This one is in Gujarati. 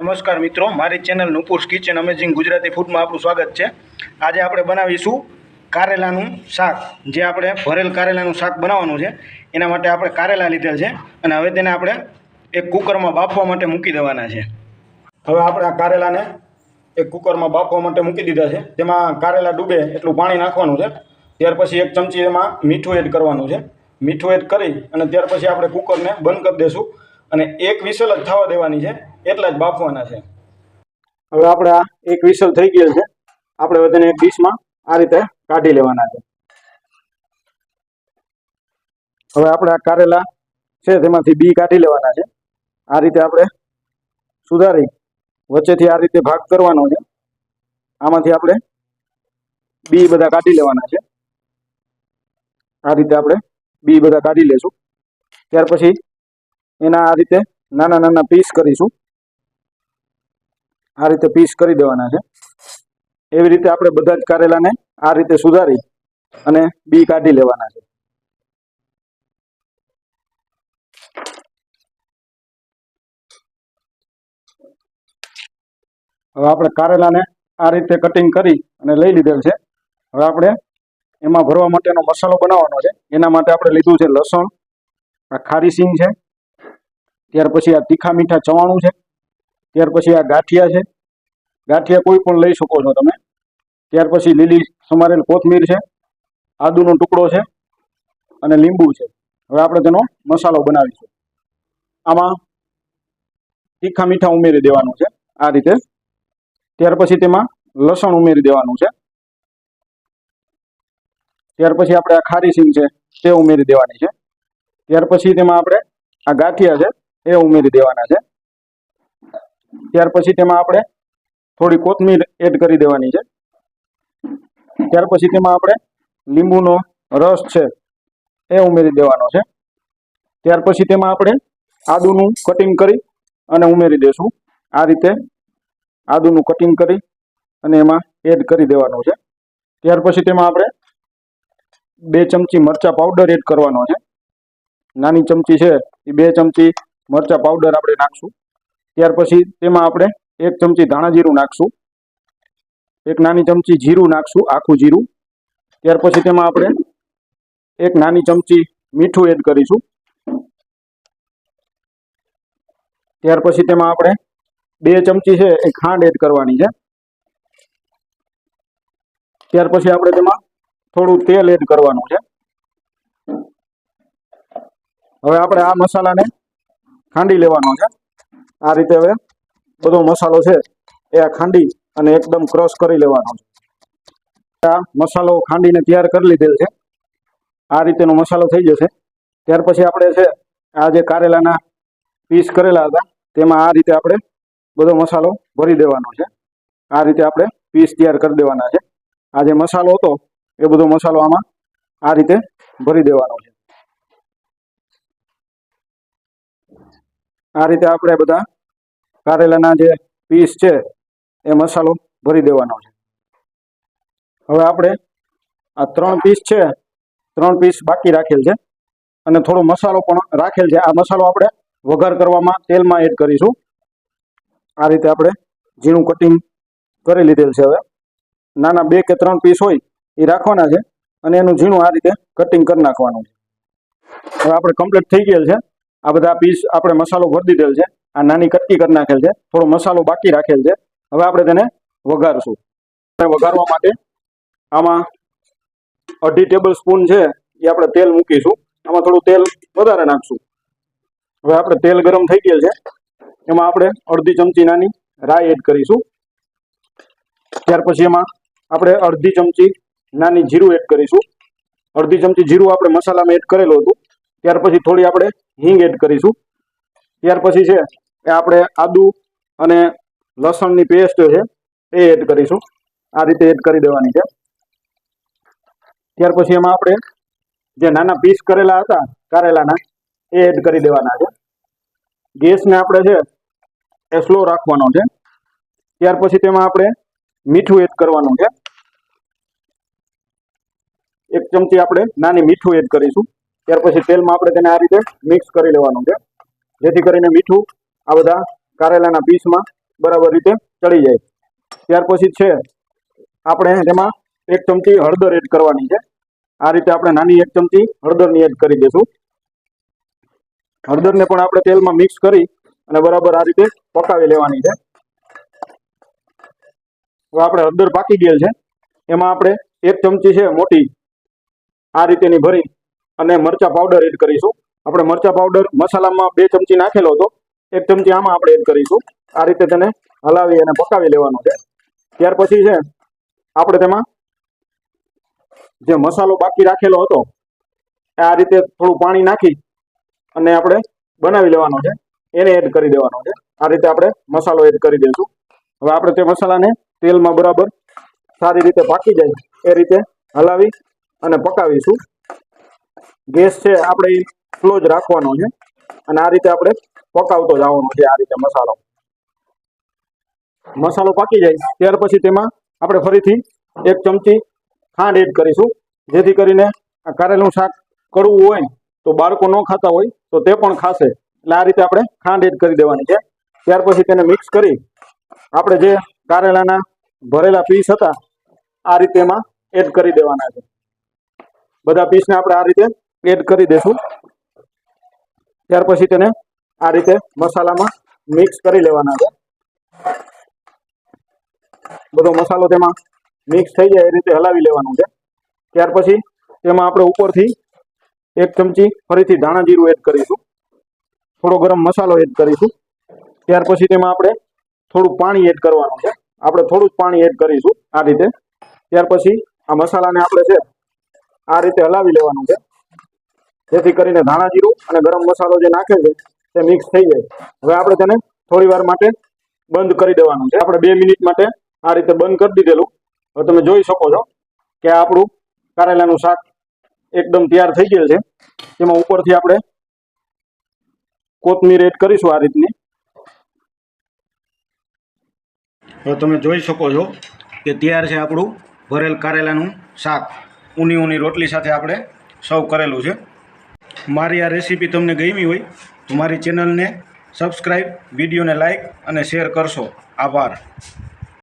નમસ્કાર મિત્રો, મારી channel Nupur's kitchen amazing Gujarati ફૂડમાં આપણું સ્વાગત છે. આજે આપણે બનાવીશું કારેલાનું શાક, જે આપણે ભરેલ કારેલાનું શાક બનાવવાનું છે. એના માટે આપણે કારેલા લીધેલ છે અને હવે તેને આપણે એક કુકરમાં બાફવા માટે મૂકી દેવાના છે. હવે આપણે આ કારેલાને એક કુકરમાં બાફવા માટે મૂકી દીધા છે. તેમાં કારેલા ડૂબે એટલું પાણી નાખવાનું છે. ત્યાર પછી એક ચમચી એમાં મીઠું એડ કરવાનું છે. મીઠું એડ કરી અને ત્યાર પછી આપણે કુકરને બંધ કરી દઈશું અને એક વિસલ જ થવા દેવાની છે, એટલા જ બાફવાના છે. હવે આપણે આ એક વિસલ થઈ ગયેલ છે. આપણે બધાને એક ડીશમાં આ રીતે કાઢી લેવાના છે. હવે આપણે આ કારેલા છે તેમાંથી બી કાઢી લેવાના છે. આ રીતે આપણે સુધારી વચ્ચેથી આ રીતે ભાગ કરવાનો છે. આમાંથી આપણે બી બધા કાઢી લેવાના છે. આ રીતે આપણે બી બધા કાઢી લેશું. ત્યાર પછી એના આ રીતે નાના નાના પીસ કરીશું. આ રીતે પીસ કરી દેવાના છે. એવી રીતે આપણે બધા જ કારેલાને આ રીતે સુધારી અને બી કાઢી લેવાના છે. હવે આપણે કારેલાને આ રીતે કટિંગ કરી અને લઈ લીધેલ છે. હવે આપણે એમાં ભરવા માટેનો મસાલો બનાવવાનો છે. એના માટે આપણે લીધું છે લસણ. આ ખારી સિંગ છે. ત્યાર પછી આ તીખા મીઠા ચવાણું છે. ત્યાર પછી આ ગાંઠિયા છે. ગાંઠિયા કોઈ પણ લઈ શકો છો તમે. ત્યાર પછી લીલી સમારેલ કોથમીર છે. આદુનો ટુકડો છે. અને લીંબુ છે. હવે આપણે તેનો મસાલો બનાવીશું. આમાં તીખા મીઠા ઉમેરી દેવાનું છે. આ રીતે. ત્યાર પછી તેમાં લસણ ઉમેરી દેવાનું છે. ત્યાર પછી આપણે આ ખારી સિંગ છે, તે ઉમેરી દેવાની છે. ત્યાર પછી તેમાં આપણે આ ગાંઠિયા છે. એ ઉમેરી દેવાના છે. ત્યાર પછી તેમાં આપણે થોડી કોથમીર એડ કરી દેવાની છે. ત્યાર પછી તેમાં આપણે લીંબુનો રસ છે એ ઉમેરી દેવાનો છે. ત્યાર પછી તેમાં આપણે આદુનું કટિંગ કરી અને ઉમેરી દેશું. આ રીતે આદુનું કટિંગ કરી અને એમાં એડ કરી દેવાનું છે. ત્યાર પછી તેમાં આપણે બે ચમચી મરચા પાવડર એડ કરવાનો છે. નાની ચમચી છે એ બે ચમચી મરચા પાવડર આપણે નાખશું. ત્યાર પછી તેમાં આપણે એક ચમચી ધાણા જીરું નાખશું. એક નાની ચમચી જીરું નાખશું, આખું જીરું. ત્યાર પછી તેમાં આપણે એક નાની ચમચી મીઠું એડ કરીશું. ત્યાર પછી તેમાં આપણે બે ચમચી છે એ ખાંડ એડ કરવાની છે. ત્યાર પછી આપણે તેમાં થોડું તેલ એડ કરવાનું છે. હવે આપણે આ મસાલાને ખાંડી લેવાનો છે. આ રીતે હવે બધો મસાલો છે એ આ ખાંડી અને એકદમ ક્રશ કરી લેવાનો છે. આ મસાલો ખાંડીને તૈયાર કરી લીધેલ છે. આ રીતેનો મસાલો થઈ જશે. ત્યાર પછી આપણે છે, આ જે કારેલાના પીસ કરેલા હતા, તેમાં આ રીતે આપણે બધો મસાલો ભરી દેવાનો છે. આ રીતે આપણે પીસ તૈયાર કરી દેવાના છે. આ જે મસાલો હતો, એ બધો મસાલો આમાં આ રીતે ભરી દેવાનો છે. આ રીતે આપણે બધા કારેલાના જે પીસ છે, એ મસાલો ભરી દેવાનો છે. હવે આપણે આ ત્રણ પીસ છે, ત્રણ પીસ બાકી રાખેલ છે અને થોડો મસાલો પણ રાખેલ છે. આ મસાલો આપણે વઘાર કરવામાં તેલમાં એડ કરીશું. આ રીતે આપણે ઝીણું કટિંગ કરી લીધેલ છે હવે. નાના બે કે ત્રણ પીસ હોય એ રાખવાના છે અને એનું ઝીણું આ રીતે કટિંગ કરી નાખવાનું છે. હવે આપણે કમ્પ્લીટ થઈ ગયેલ છે. આ બધા પીસ આપણે મસાલો ભરી દીધેલ છે. આ નાની કટકી કરી નાખેલ છે. થોડો મસાલો બાકી રાખેલ છે. હવે આપણે તેને વઘારશું. વઘારવા માટે આમાં અઢી ટેબલ સ્પૂન છે એ આપણે તેલ મૂકીશું. આમાં થોડું તેલ વધારે નાખશું. હવે આપણે તેલ ગરમ થઈ ગયેલ છે. એમાં આપણે અડધી ચમચી નાની રાઈ એડ કરીશું. ત્યાર પછી એમાં આપણે અડધી ચમચી નાની જીરું એડ કરીશું. અડધી ચમચી જીરું આપણે મસાલામાં એડ કરેલું હતું. ત્યાર પછી થોડી આપણે હિંગ એડ કરીશું. ત્યાર પછી છે, એ આપણે આદુ અને લસણની પેસ્ટ છે, એ એડ કરીશું. આ રીતે એડ કરી દેવાની છે. ત્યાર પછી એમાં આપણે જે નાના પીસ કરેલા હતા, કારેલાના, એ એડ કરી દેવાના છે. ગેસને આપણે છે, એ સ્લો રાખવાનો છે. ત્યાર પછી તેમાં આપણે મીઠું એડ કરવાનું છે. એક ચમચી આપણે નાની મીઠું એડ કરીશું. ત્યાર પછી તેલમાં આપણે તેને આ રીતે મિક્સ કરી લેવાનું છે. જેથી કરીને મીઠું આ બધા કારેલાના પીસમાં બરાબર રીતે ચડી જાય. ત્યાર પછી છે, આપણે તેમાં એક ચમચી હળદર એડ કરવાની છે. આ રીતે આપણે નાની એક ચમચી હળદરની એડ કરી દઈશું. હળદરને પણ આપણે તેલમાં મિક્સ કરી અને બરાબર આ રીતે પકાવી લેવાની છે. હવે આપણે હળદર પાકી ગયેલ છે. એમાં આપણે એક ચમચી છે મોટી. આ રીતેની ભરી અને મરચા પાવડર એડ કરીશું. આપણે મરચા પાવડર મસાલામાં બે ચમચી નાખેલો હતો. એક ચમચી આમાં આપણે એડ કરીશું. આ રીતે તેને હલાવી અને પકાવી લેવાનો છે. ત્યાર પછી છે, આપણે તેમાં જે મસાલો બાકી રાખેલો હતો આ રીતે થોડું પાણી નાખી અને આપણે બનાવી લેવાનો છે. એને એડ કરી દેવાનો છે. આ રીતે આપણે મસાલો એડ કરી દઈશું હવે આપણે તે મસાલાને તેલમાં બરાબર સારી રીતે પાકી જાય એ રીતે હલાવી અને પકાવીશું. ગેસ છે, આપણે ફ્લો જ રાખવાનો છે. અને આ રીતે આપણે પકાવતો જવાનો છે આ રીતે મસાલો. મસાલો પાકી જાય, ત્યાર પછી તેમાં આપણે ફરીથી એક ચમચી ખાંડ એડ કરીશું. જેથી કરીને આ કારેલું શાક કરવું હોય તો બાળકો ન ખાતા હોય, તો તે પણ ખાશે. એટલે આ રીતે આપણે ખાંડ એડ કરી દેવાની છે. ત્યાર પછી તેને મિક્સ કરી આપણે જે કારેલાના ભરેલા પીસ હતા, આ રીતે એમાં એડ કરી દેવાના છે. બધા પીસને આપણે આ રીતે એડ કરી દેશું. ત્યાર પછી તેને આ રીતે મસાલામાં મિક્સ કરી લેવાના છે. બધો મસાલો તેમાં મિક્સ થઈ જાય એ રીતે હલાવી લેવાનું છે. ત્યાર પછી તેમાં આપણે ઉપરથી એક ચમચી ફરીથી ધાણા જીરું એડ કરીશું. થોડો ગરમ મસાલો એડ કરીશું. ત્યાર પછી તેમાં આપણે થોડું પાણી એડ કરવાનું છે. આપણે થોડું જ પાણી એડ કરીશું આ રીતે. ત્યાર પછી આ મસાલાને આપણે છે આ રીતે હલાવી લેવાનું છે. જેથી કરીને ધાણા જીરું અને ગરમ મસાલો જે નાખે છે, તે મિક્સ થઈ જાય. હવે આપણે તેને થોડી વાર માટે બંધ કરી દેવાનું છે. આપણે બે મિનિટ માટે આ રીતે બંધ કરી દીધેલું. હવે તમે જોઈ શકો છો કે આપણું કારેલાનું શાક એકદમ તૈયાર થઈ ગયેલ છે. તેમાં ઉપરથી આપણે કોથમીર એડ કરીશું આ રીતની. હવે તમે જોઈ શકો છો કે તૈયાર છે આપણું ભરેલ કારેલાનું શાક. ઊની ઊની રોટલી સાથે આપણે સર્વ કરેલું છે. મારી આ રેસીપી તમને ગમી હોય તો મારી ચેનલને સબસ્ક્રાઈબ વિડીયોને લાઇક અને શેર કરશો. આભાર.